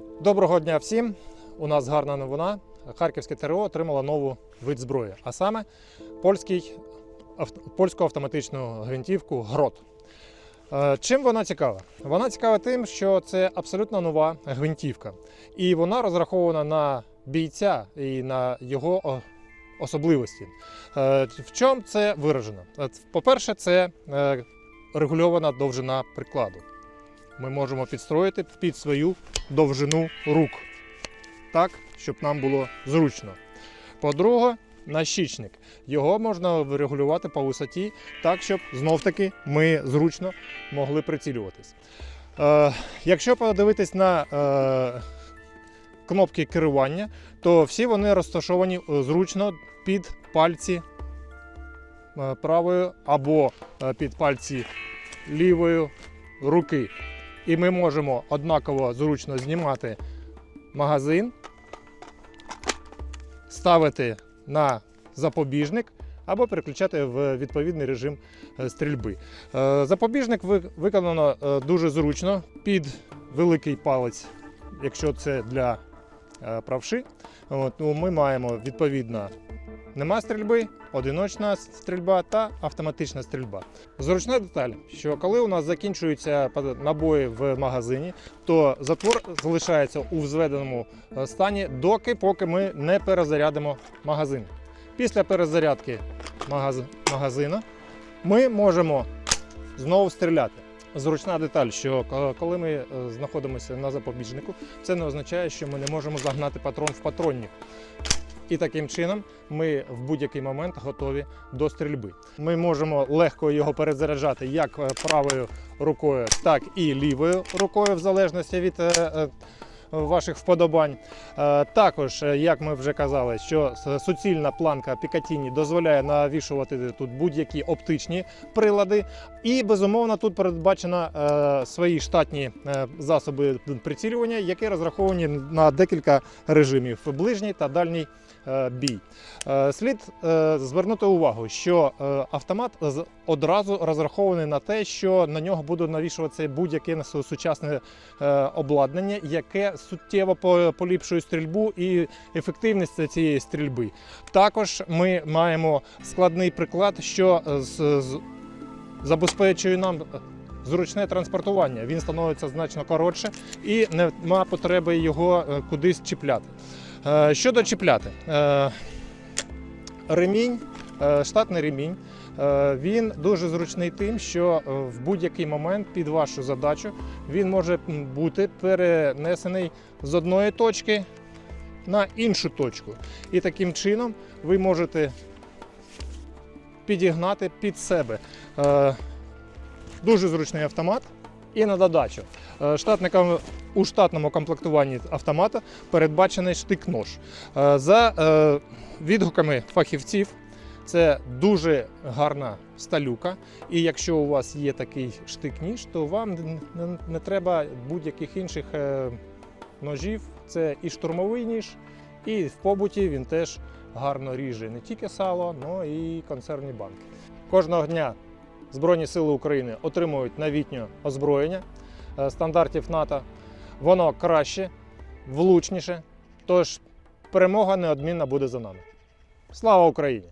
Доброго дня всім! У нас гарна новина. Харківське ТРО отримало нову вид зброї, а саме польський, польську автоматичну гвинтівку ГРОТ. Е, Чим вона цікава? Вона цікава тим, що це абсолютно нова гвинтівка, і вона розрахована на бійця і на його особливості. Е, В чому це виражено? По-перше, це е, регульована довжина прикладу. Ми можемо підстроїти під свою довжину рук, так, щоб нам було зручно. По-друге, нащічник. Його можна врегулювати по висоті так, щоб знов-таки ми зручно могли прицілюватись. Е, якщо подивитись на е, кнопки керування, то всі вони розташовані е, зручно під пальці е, правої або е, під пальці лівої руки. І ми можемо однаково зручно знімати магазин, ставити на запобіжник або переключати в відповідний режим е, стрільби. Е, Запобіжник виконано е, дуже зручно під великий палець, якщо це для правши. От, ну, ми маємо відповідно нема стрільби, одиночна стрільба та автоматична стрільба. Зручна деталь, що коли у нас закінчуються набої в магазині, то затвор залишається у взведеному е, стані, доки поки ми не перезарядимо магазин. Після перезарядки магаз... магазину ми можемо знову стріляти. Зручна деталь, що коли ми е, знаходимося на запобіжнику, це не означає, що ми не можемо загнати патрон в патронник. І таким чином ми в будь-який момент готові до стрільби. Ми можемо легко його перезаряджати як е, правою рукою, так і лівою рукою, в залежності від е, е, ваших вподобань. Також, як ми вже казали, що суцільна планка Пікатіні дозволяє навішувати тут будь-які оптичні прилади. І безумовно тут передбачено свої штатні засоби прицілювання, які розраховані на декілька режимів: ближній та дальній бій. Е, Слід е, звернути увагу, що е, автомат одразу розрахований на те, що на нього буде навішуватися будь-яке сучасне е, обладнання, яке суттєво поліпшує стрільбу і ефективність цієї стрільби. Також ми маємо складний приклад, що е, забезпечує нам е, зручне транспортування. Він становиться значно коротше і нема потреби його е, кудись чіпляти. Е, Щодо чіпляти, е, ремінь, е, штатний ремінь. Він дуже зручний тим, що в будь-який момент під вашу задачу він може бути перенесений з одної точки на іншу точку. І таким чином ви можете підігнати під себе. Дуже зручний автомат. І на додачу. е, штатникам у штатному комплектуванні автомата передбачений штик-нож. Е, За е, відгуками фахівців, це дуже гарна сталюка. І якщо у вас є такий штик-ніж, то вам не, треба будь-яких інших ножів. Це і штурмовий ніж, і в побуті він теж гарно ріже не тільки сало, але і консервні банки. Кожного дня Збройні Сили України отримують новітнє озброєння е, стандартів НАТО. Воно краще, влучніше. Тож перемога неодмінна буде за нами. Слава Україні!